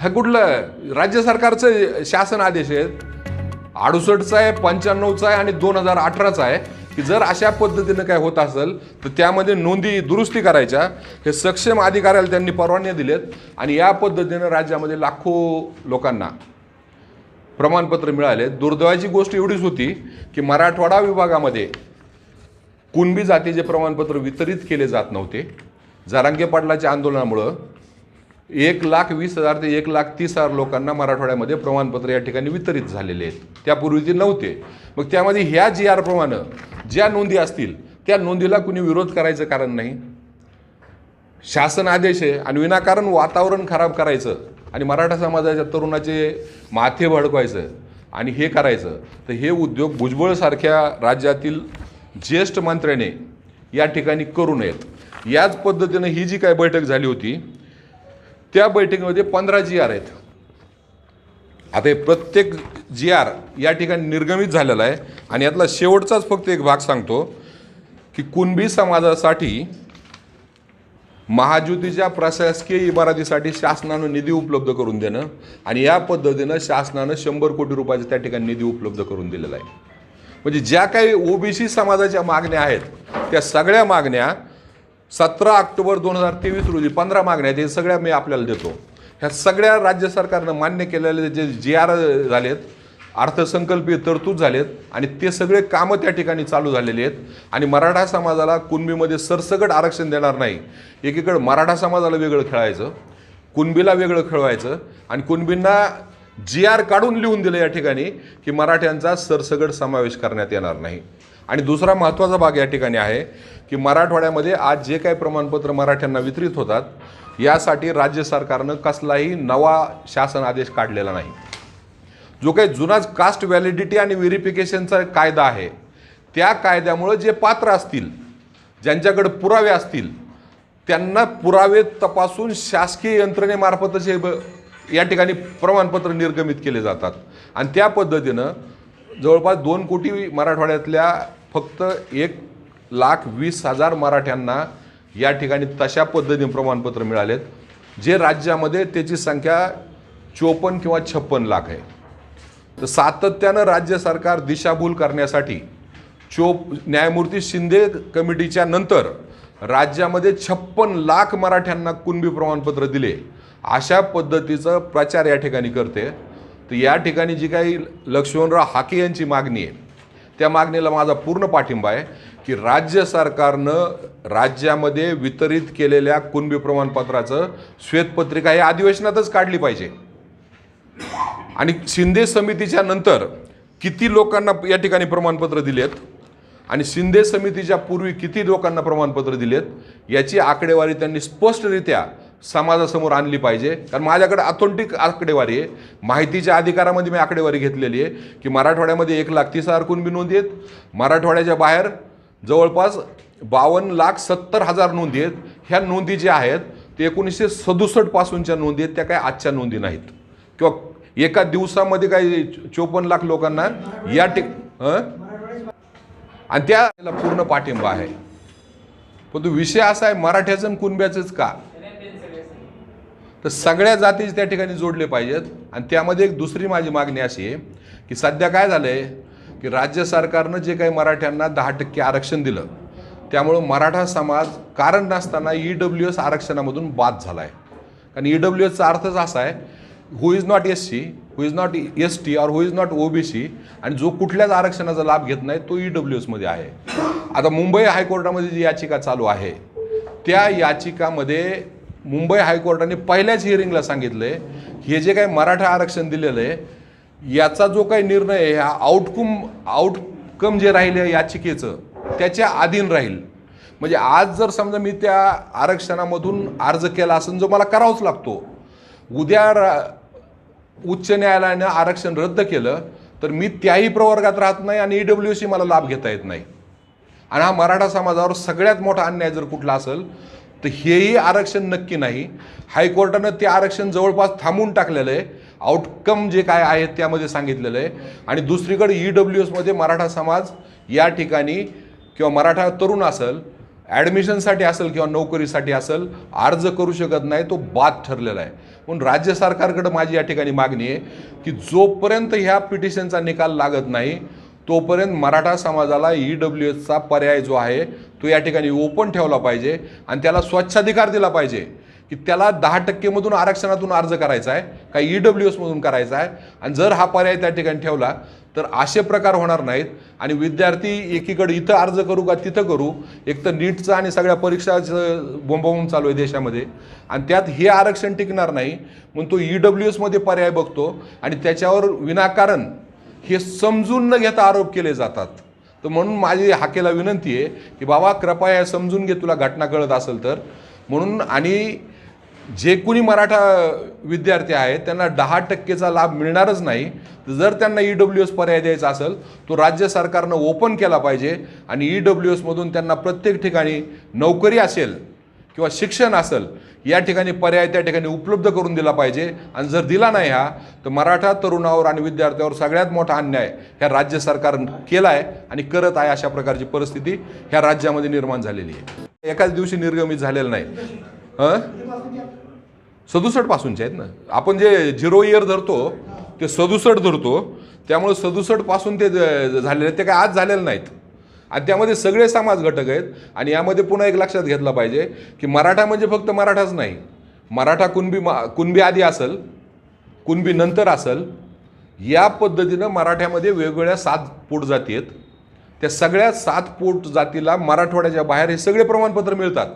हा कुठलं? राज्य सरकारचं शासन आदेश आहेत. अडुसष्टचा आहे पंच्याण्णवचा आहे आणि दोन हजार अठराचा आहे. की जर अशा पद्धतीनं काय होत असेल तर त्यामध्ये नोंदी दुरुस्ती करायच्या. हे सक्षम अधिकाऱ्याला त्यांनी परवानग्या दिलेत. आणि या पद्धतीनं राज्यामध्ये लाखो लोकांना प्रमाणपत्र मिळाले. दुर्दैवाची गोष्ट एवढीच होती की मराठवाडा विभागामध्ये कुणबी जातीचे प्रमाणपत्र वितरित केले जात नव्हते. जारांगे पाटलाच्या आंदोलनामुळं एक लाख वीस हजार ते एक लाख तीस हजार लोकांना मराठवाड्यामध्ये प्रमाणपत्र या ठिकाणी वितरित झालेले आहेत. त्यापूर्वी ते नव्हते. मग त्यामध्ये ह्या जी आर प्रमाणे ज्या नोंदी असतील त्या नोंदीला कुणी विरोध करायचं कारण नाही? शासन आदेश आहे आणि विनाकारण वातावरण खराब करायचं आणि मराठा समाजाच्या तरुणाचे माथे भडकवायचं आणि हे करायचं तर हे उद्योग भुजबळसारख्या राज्यातील ज्येष्ठ मंत्र्याने या ठिकाणी करू नयेत. याच पद्धतीनं ही जी काय बैठक झाली होती त्या बैठकीमध्ये पंधरा जी आर आहेत. आता हे प्रत्येक जी आर या ठिकाणी निर्गमित झालेला आहे. आणि यातला शेवटचाच फक्त एक भाग सांगतो की कुणबी समाजासाठी महाज्योतीच्या प्रशासकीय इमारतीसाठी शासनानं निधी उपलब्ध करून देणं आणि या पद्धतीनं शासनानं शंभर कोटी रुपयाचा त्या ठिकाणी निधी उपलब्ध करून दिलेला आहे. म्हणजे ज्या काही ओबीसी समाजाच्या मागण्या आहेत त्या सगळ्या मागण्या सतरा ऑक्टोबर दोन हजार तेवीस रोजी पंधरा मागण्या आहेत हे सगळ्या मी आपल्याला देतो. ह्या सगळ्या राज्य सरकारनं मान्य केलेले जे जी आर झालेत अर्थसंकल्पीय तरतूद झालेत आणि ते सगळे कामं त्या ठिकाणी चालू झालेले आहेत. आणि मराठा समाजाला कुणबीमध्ये सरसकट आरक्षण देणार नाही. एकीकडं मराठा समाजाला वेगळं खेळायचं कुणबीला वेगळं खेळवायचं आणि कुणबींना जी आर काढून लिहून दिलं या ठिकाणी की मराठ्यांचा सरसगट समावेश करण्यात येणार नाही. आणि दुसरा महत्त्वाचा भाग या ठिकाणी आहे की मराठवाड्यामध्ये आज जे काही प्रमाणपत्र मराठ्यांना वितरित होतात यासाठी राज्य सरकारनं कसलाही नवा शासन आदेश काढलेला नाही. जो काही जुनाच कास्ट व्हॅलिडिटी आणि व्हेरिफिकेशनचा कायदा आहे त्या कायद्यामुळं जे पात्र असतील ज्यांच्याकडे पुरावे असतील त्यांना पुरावे तपासून शासकीय यंत्रणेमार्फतच हे ब- या ठिकाणी प्रमाणपत्र निर्गमित केले जातात. आणि त्या पद्धतीनं जवळपास दोन कोटी मराठवाड्यातल्या फक्त एक लाख वीस हजार मराठ्यांना या ठिकाणी तशा पद्धतीने प्रमाणपत्र मिळालेत जे राज्यामध्ये त्याची संख्या चोपन्न किंवा छप्पन लाख आहे. तर सातत्यानं राज्य सरकार दिशाभूल करण्यासाठी चोप न्यायमूर्ती शिंदे कमिटीच्या नंतर राज्यामध्ये छप्पन लाख मराठ्यांना कुणबी प्रमाणपत्र दिले अशा पद्धतीचं प्रचार या ठिकाणी करते. तर या ठिकाणी जी काही लक्ष्मणराव हाके यांची मागणी आहे त्या मागणीला माझा पूर्ण पाठिंबा आहे की राज्य सरकारनं राज्यामध्ये वितरित केलेल्या कुणबी प्रमाणपत्राचं श्वेतपत्रिका ही अधिवेशनातच काढली पाहिजे. आणि शिंदे समितीच्या नंतर किती लोकांना या ठिकाणी प्रमाणपत्र दिलेत? आणि शिंदे समितीच्या पूर्वी किती लोकांना प्रमाणपत्र दिलेत? याची आकडेवारी त्यांनी स्पष्टरित्या समाजासमोर आणली पाहिजे. कारण माझ्याकडे अथोंटिक आकडेवारी आहे. माहितीच्या अधिकारामध्ये मी आकडेवारी घेतलेली आहे की मराठवाड्यामध्ये एक लाख तीस हजार कुणबी नोंदी आहेत. मराठवाड्याच्या बाहेर जवळपास बावन्न लाख सत्तर हजार नोंदी आहेत. ह्या नोंदी ज्या आहेत ते एकोणीसशे सदुसष्ट पासूनच्या नोंदी आहेत. त्या काय आजच्या नोंदी नाहीत. किंवा एका दिवसामध्ये काही चोपन्न लाख लोकांना या टिक आणि त्याला पूर्ण पाठिंबा आहे. पण तो विषय असा आहे मराठ्याचं कुणब्याचंच का? तर सगळ्या जाती त्या ठिकाणी जोडले पाहिजेत. आणि त्यामध्ये एक दुसरी माझी मागणी अशी आहे की सध्या काय झालं आहे की राज्य सरकारनं जे काही मराठ्यांना दहा टक्के आरक्षण दिलं त्यामुळं मराठा समाज कारण नसताना ई डब्ल्यू एस आरक्षणामधून बाद झाला आहे कारण ई डब्ल्यू एसचा अर्थच असा आहे who is not S C who is not S T or who is not O B C आणि जो कुठल्याच आरक्षणाचा लाभ घेत नाही तो ई डब्ल्यू एसमध्ये आहे. आता मुंबई हायकोर्टामध्ये जी याचिका चालू आहे त्या याचिकामध्ये मुंबई हायकोर्टाने पहिल्याच हिअरिंगला सांगितलं आहे हे जे काही मराठा आरक्षण दिलेलं आहे याचा जो काही निर्णय आहे हा आउटकम आउटकम जे राहिलं या याचिकेचं त्याच्या अधीन राहील. म्हणजे आज जर समजा मी त्या आरक्षणामधून अर्ज केला असेल जो मला करावाच लागतो उद्या रा- उच्च न्यायालयानं आरक्षण रद्द केलं तर मी त्याही प्रवर्गात राहत नाही आणि ई डब्ल्यू सी मला लाभ घेता येत नाही. आणि हा मराठा समाजावर सगळ्यात मोठा अन्याय जर कुठला असेल तर हेही आरक्षण नक्की नाही. हायकोर्टानं ते आरक्षण जवळपास थांबून टाकलेलं आहे. आउटकम जे काय आहे त्यामध्ये सांगितलेलं आहे. आणि दुसरीकडे ई डब्ल्यू एसमध्ये मराठा समाज या ठिकाणी किंवा मराठा तरुण असेल ॲडमिशनसाठी असेल किंवा नोकरीसाठी असेल अर्ज करू शकत नाही तो बाद ठरलेला आहे. म्हणून राज्य सरकारकडं माझी या ठिकाणी मागणी आहे की जोपर्यंत ह्या पिटिशनचा निकाल लागत नाही तोपर्यंत मराठा समाजाला ई डब्ल्यू एसचा पर्याय जो आहे तो या ठिकाणी ओपन ठेवला पाहिजे आणि त्याला स्वच्छाधिकार दिला पाहिजे की त्याला दहा टक्केमधून आरक्षणातून अर्ज करायचा आहे का ई डब्ल्यू एसमधून करायचा आहे. आणि जर हा पर्याय त्या ठिकाणी ठेवला तर असे प्रकार होणार नाहीत. आणि विद्यार्थी एकीकडे इथं अर्ज करू का तिथं करू एक तर नीटचं आणि सगळ्या परीक्षाचं बोंबावून चालू आहे देशामध्ये. आणि त्यात हे आरक्षण टिकणार नाही. म्हणून तो ई डब्ल्यू एसमध्ये पर्याय बघतो आणि त्याच्यावर विनाकारण हे समजून न घेता आरोप केले जातात. तर म्हणून माझी हाकेला विनंती आहे की बाबा कृपया समजून घे तुला घटना कळत असेल तर. म्हणून आणि जे कुणी मराठा विद्यार्थी आहेत त्यांना दहा टक्केचा लाभ मिळणारच नाही. तर जर त्यांना ई डब्ल्यू एस पर्याय द्यायचा असेल तो राज्य सरकारनं ओपन केला पाहिजे आणि ई डब्ल्यू एसमधून त्यांना प्रत्येक ठिकाणी नोकरी असेल किंवा शिक्षण असेल या ठिकाणी पर्याय त्या ठिकाणी उपलब्ध करून दिला पाहिजे. आणि जर दिला नाही हा तर मराठा तरुणावर आणि विद्यार्थ्यावर सगळ्यात मोठा अन्याय ह्या राज्य सरकार केला आहे आणि करत आहे अशा प्रकारची परिस्थिती ह्या राज्यामध्ये निर्माण झालेली आहे. एकाच दिवशी निर्गमित झालेलं नाही. हं? सदुसष्ट पासूनचे आहेत ना. आपण जे झिरो इयर धरतो ते सदुसष्ट धरतो. त्यामुळे सदुसष्टपासून ते झालेले ते काय आज झालेले नाहीत. आणि त्यामध्ये सगळे समाज घटक आहेत. आणि यामध्ये पुन्हा एक लक्षात घेतलं पाहिजे की मराठा म्हणजे फक्त मराठाच नाही. मराठा कुणबी मा कुणबी आधी असेल कुणबी नंतर असेल या पद्धतीनं मराठ्यामध्ये वेगवेगळ्या सात पोट जाती आहेत. त्या सगळ्या सात पोट जातीला मराठवाड्याच्या बाहेर हे सगळे प्रमाणपत्र मिळतात.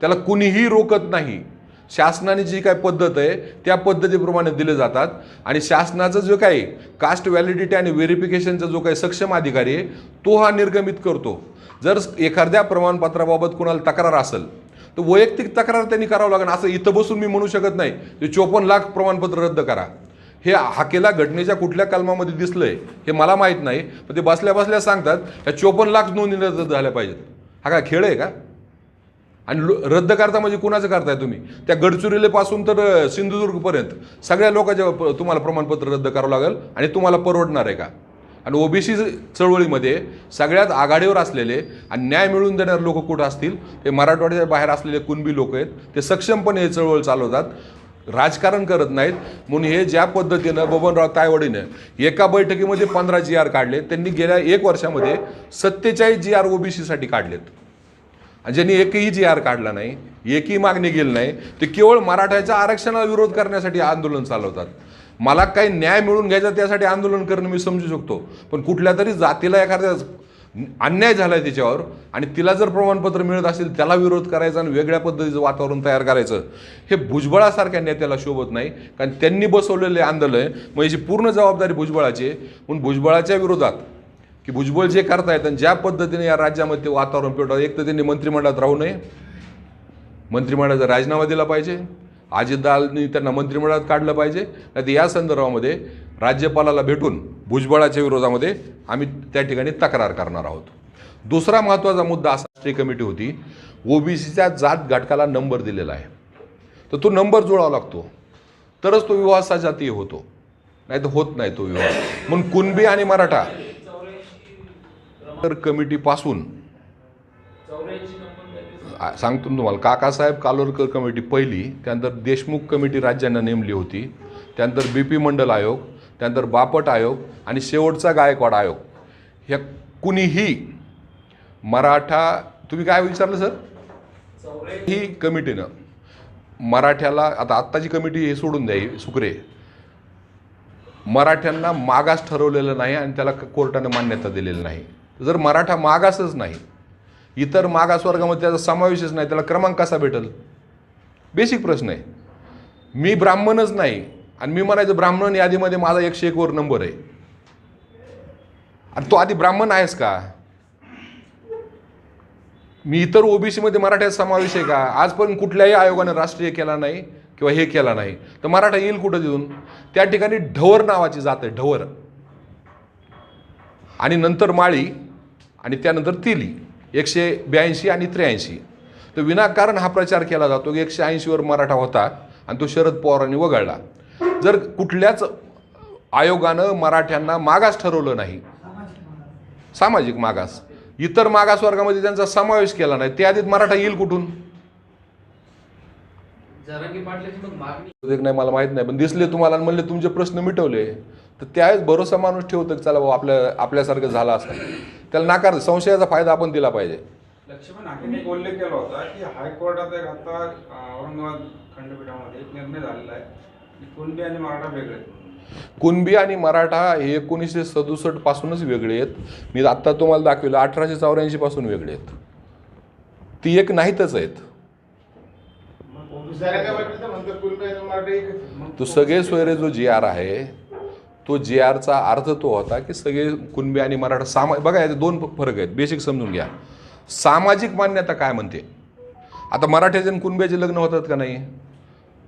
त्याला कुणीही रोकत नाही. शासनाने जी काय पद्धत आहे त्या पद्धतीप्रमाणे दिले जातात. आणि शासनाचं जो काही कास्ट व्हॅलिडिटी आणि व्हेरिफिकेशनचा जो काही सक्षम अधिकारी आहे तो हा निर्गमित करतो. जर एखाद्या प्रमाणपत्राबाबत कुणाला तक्रार असेल तर वैयक्तिक तक्रार त्यांनी करावं लागेल. असं इथं बसून मी म्हणू शकत नाही. ते चोपन्न लाख प्रमाणपत्र रद्द करा. हे हाकेला घटनेच्या कुठल्या कलमामध्ये दिसलंय हे मला माहीत नाही. पण ते बसल्या बसल्या सांगतात या चोपन्न लाख नोंदी रद्द झाल्या पाहिजेत. हा काय खेळ आहे का? आणि लो- रद्द करता म्हणजे कुणाचं करताय तुम्ही? त्या गडचिरोलीपासून तर सिंधुदुर्गपर्यंत. सगळ्या लोकांच्या तुम्हाला प्रमाणपत्र रद्द करावं लागेल आणि तुम्हाला परवडणार आहे का? आणि ओबीसी चळवळीमध्ये सगळ्यात आघाडीवर असलेले आणि न्याय मिळवून देणारे लोक कुठं असतील? ते मराठवाड्याच्या बाहेर असलेले कुणबी लोक आहेत ते सक्षमपणे हे चळवळ चालवतात. राजकारण करत नाहीत. म्हणून हे ज्या पद्धतीनं बबनराव तायवडीनं एका बैठकीमध्ये पंधरा जी आर काढले त्यांनी गेल्या एक वर्षामध्ये सत्तेचाळीस जी आर ओबीसीसाठी काढलेत. ज्यांनी एकही जी आर काढला नाही एकही मागणी केली नाही ते केवळ मराठ्याच्या आरक्षणाला विरोध करण्यासाठी आंदोलन चालवतात. मला काही न्याय मिळून घ्यायचा त्यासाठी आंदोलन करणं मी समजू शकतो पण कुठल्या तरी जातीला एखाद्या अन्याय झाला आहे त्याच्यावर आणि तिला जर प्रमाणपत्र मिळत असेल त्याला विरोध करायचा आणि वेगळ्या पद्धतीचं वातावरण तयार करायचं हे भुजबळासारख्या नेत्याला शोभत नाही. कारण त्यांनी बसवलेले आंदोलन मग याची पूर्ण जबाबदारी भुजबळाची आहे. म्हणून भुजबळाच्या विरोधात की भुजबळ जे करतायत आणि ज्या पद्धतीने या राज्यामध्ये वातावरण पेटवलं एक तर त्यांनी मंत्रिमंडळात राहू नये. मंत्रिमंडळाचा राजीनामा दिला पाहिजे. अजितदालनी त्यांना मंत्रिमंडळात काढलं पाहिजे. नाही तर या संदर्भामध्ये राज्यपालाला भेटून भुजबळाच्या विरोधामध्ये आम्ही त्या ठिकाणी तक्रार करणार आहोत. दुसरा महत्त्वाचा मुद्दा असा राष्ट्रीय कमिटी होती. ओबीसीच्या जात घटकाला नंबर दिलेला आहे. तर तो नंबर जुळावा लागतो. तरच तो विवाह सजातीय होतो. नाही तर होत नाही तो विवाह. म्हणून कुणबी आणि मराठा तर कमिटीपासून सांगतो तुम्हाला काकासाहेब कालोरकर कमिटी पहिली त्यानंतर देशमुख कमिटी राज्यांना नेमली होती त्यानंतर बी पी मंडल आयोग त्यानंतर बापट आयोग आणि शेवटचा गायकवाड आयोग. ह्या कुणीही मराठा तुम्ही काय विचारलं सर? ही कमिटीनं मराठ्याला आता आत्ताची कमिटी हे सोडून द्या सुकरे. मराठ्यांना मागास ठरवलेलं नाही आणि त्याला कोर्टानं कोर्टाने मान्यता दिलेली नाही. जर मराठा मागासच नाही इतर मागास वर्गामध्ये त्याचा समावेशच नाही त्याला क्रमांक कसा भेटेल? बेसिक प्रश्न आहे. मी ब्राह्मणच नाही आणि मी म्हणायचं ब्राह्मण यादीमध्ये माझा एकशे एकवर नंबर आहे. आणि तो आधी ब्राह्मण आहेस का? मी इतर ओबीसीमध्ये मराठ्याचा समावेश आहे का? आज पण कुठल्याही आयोगाने राष्ट्रीय केला नाही किंवा हे केला नाही. तर मराठा येईल कुठं तिथून? त्या ठिकाणी ढवर नावाची जात आहे ढवर. आणि नंतर माळी. आणि त्यानंतर तिली एकशे ब्याऐंशी आणि त्र्याऐंशी. तर विनाकारण हा प्रचार केला जातो. की एकशे ऐंशीवर मराठा होता आणि तो शरद पवारांनी वगळला. जर कुठल्याच आयोगानं मराठ्यांना मागास ठरवलं नाही सामाजिक मागास इतर मागास वर्गामध्ये त्यांचा समावेश केला नाही त्या आधीत मराठा येईल कुठून? नाही मला माहीत नाही पण दिसले तुम्हाला म्हणले तुमचे प्रश्न मिटवले. तर त्यावेळेस भरोसा माणूस ठेवतं की चला भाऊ आपल्या आपल्यासारखं झालं असतं. त्याला नाकार संशयाचा फायदा आपण दिला पाहिजे. लक्ष्मण हाकेने एक उल्लेख केला होता की हायकोर्टात एक आता औरंगाबाद खंडपीठामध्ये एक निर्णय झालेला आहे कुणबी आणि मराठा वेगळे. कुणबी आणि मराठा हे एकोणीसशे सदुसष्ट पासूनच वेगळे आहेत. मी आत्ता तुम्हाला दाखविलं अठराशे चौऱ्याऐंशी पासून वेगळे आहेत. ती एक नाहीतच आहेत. तो सगळे सोयरे जो जी आर आहे तो जे आरचा अर्थ तो होता की सगळे कुणबी आणि मराठा सामा बघा याचे दोन फरक आहेत बेसिक समजून घ्या. सामाजिक मान्यता काय म्हणते? आता मराठ्याचे आणि कुणब्याचे लग्न होतात का नाही?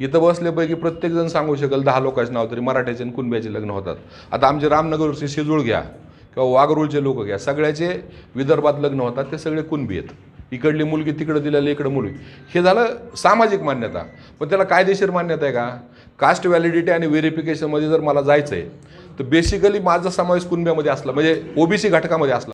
इथं बसल्यापैकी प्रत्येकजण सांगू शकेल दहा लोकांचे नाव तरी मराठ्याचे आणि कुणब्याचे लग्न होतात. आता आमचे रामनगरचे शेजूळ घ्या किंवा वागरूळचे लोक घ्या सगळ्याचे विदर्भात लग्न होतात ते सगळे कुणबी आहेत. इकडली मुलगी तिकडं दिलेली इकडं मुलगी. हे झालं सामाजिक मान्यता. पण त्याला कायदेशीर मान्यता आहे का? कास्ट व्हॅलिडिटी आणि व्हेरिफिकेशनमध्ये जर मला जायचं आहे तर बेसिकली माझा समावेश कुणब्यामध्ये असला म्हणजे ओबीसी घटकामध्ये असला.